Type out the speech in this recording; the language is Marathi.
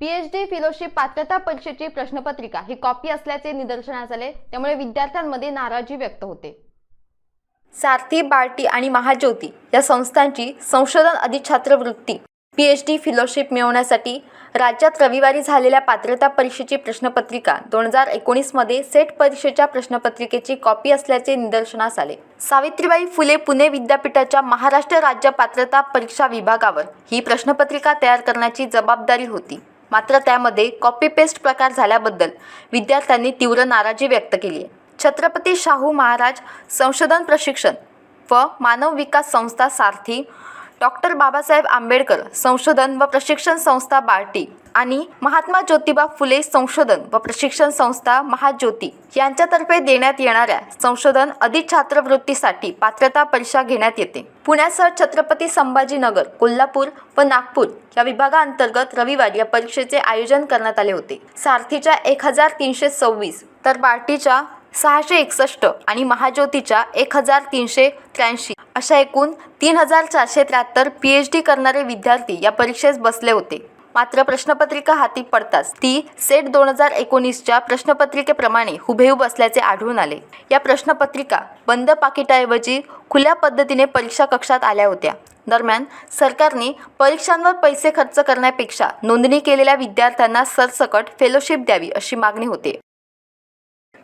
पीएचडी फेलोशिप पात्रता परीक्षेची प्रश्नपत्रिका ही कॉपी असल्याचे निदर्शनास आले त्यामुळे विद्यार्थ्यांमध्ये नाराजी व्यक्त होते. सारथी बार्टी आणि महाज्योती या संस्थांची संशोधन अधिछात्रवृत्ती डी फेलोशिप मिळवण्यासाठी राज्यात रविवारी झालेल्या पात्रता परीक्षेची प्रश्नपत्रिका दोन हजार एकोणीसमध्ये सेट परीक्षेच्या प्रश्नपत्रिकेची कॉपी असल्याचे निदर्शनास आले. सावित्रीबाई फुले पुणे विद्यापीठाच्या महाराष्ट्र राज्य पात्रता परीक्षा विभागावर ही प्रश्नपत्रिका तयार करण्याची जबाबदारी होती. मात्र त्यामध्ये कॉपी पेस्ट प्रकार झाल्याबद्दल विद्यार्थ्यांनी तीव्र नाराजी व्यक्त केली आहे. छत्रपती शाहू महाराज संशोधन प्रशिक्षण व मानव विकास संस्था सारथी डॉक्टर बाबासाहेब आंबेडकर संशोधन व प्रशिक्षण संस्था बार्टी आणि महात्मा ज्योतिबा फुले संशोधन व प्रशिक्षण संस्था महाज्योती यांच्यातर्फे देण्यात येणाऱ्या संशोधन अधिक छात्रवृत्तीसाठी पात्रता परीक्षा घेण्यात येते. पुण्यासह छत्रपती संभाजीनगर कोल्हापूर व नागपूर या विभागाअंतर्गत रविवारी या परीक्षेचे आयोजन करण्यात आले होते. सारथीच्या एक हजार तीनशे सव्वीस तर बार्टीच्या सहाशे एकसष्ट आणि महाज्योतीच्या एक हजार तीनशे त्र्याऐंशी. अशा एकूण तीन हजार चारशे त्र्याहत्तर पी एच डी करणारे विद्यार्थी या परीक्षेस बसले होते. मात्र प्रश्नपत्रिका हाती पडताच ती सेट दोन हजार एकोणीसच्या प्रश्नपत्रिकेप्रमाणे हुबेहूब असल्याचे आढळून आले. या प्रश्नपत्रिका बंद पाकिटाऐवजी खुल्या पद्धतीने परीक्षा कक्षात आल्या होत्या. दरम्यान सरकारने परीक्षांवर पैसे खर्च करण्यापेक्षा नोंदणी केलेल्या विद्यार्थ्यांना सरसकट फेलोशिप द्यावी अशी मागणी होते.